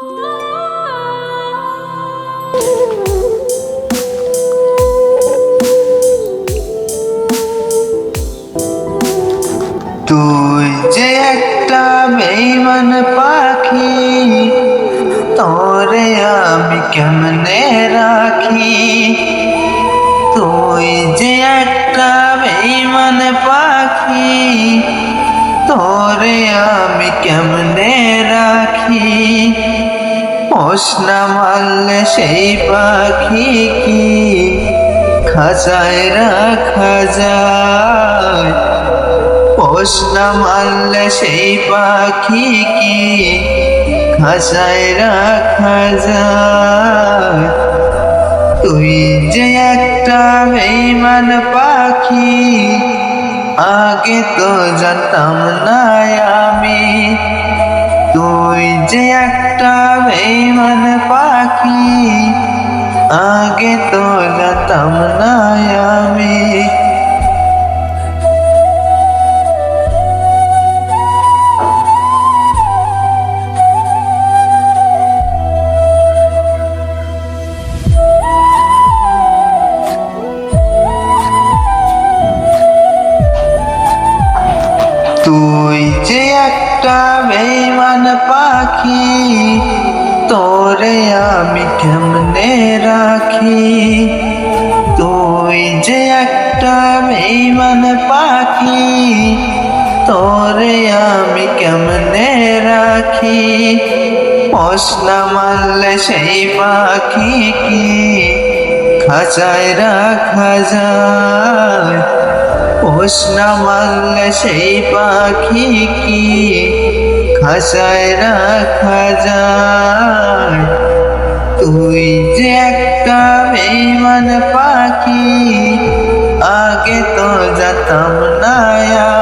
তুই যে একটা বেইমান পাখি তোরে আমি কেমনে রাখি তুই যে একটা বেইমান পাখি তোরে আমি কেমনে রাখি না মারলে সেই পাখি কি? খাঁচায় রাখা যায়। না মারলে সেই পাখি কি? খাঁচায় রাখা যায়। তুই যে একটা বেইমান পাখি, আগে তো জানতাম না আমি। তুই যে একটা বেইমান পাখি আগে তো যেতাম না আমি। আমি কেমনে রাখি? তুই যে একটা বেইমান পাখি, তোরে আমি কেমনে রাখি? মশলা মারলে সেই পাখি কি? খাঁচায় রাখা যায়। না মারলে সেই পাখি কি? খাঁচায় রাখা যায়। मन पाखी आगे तो जतम नाया।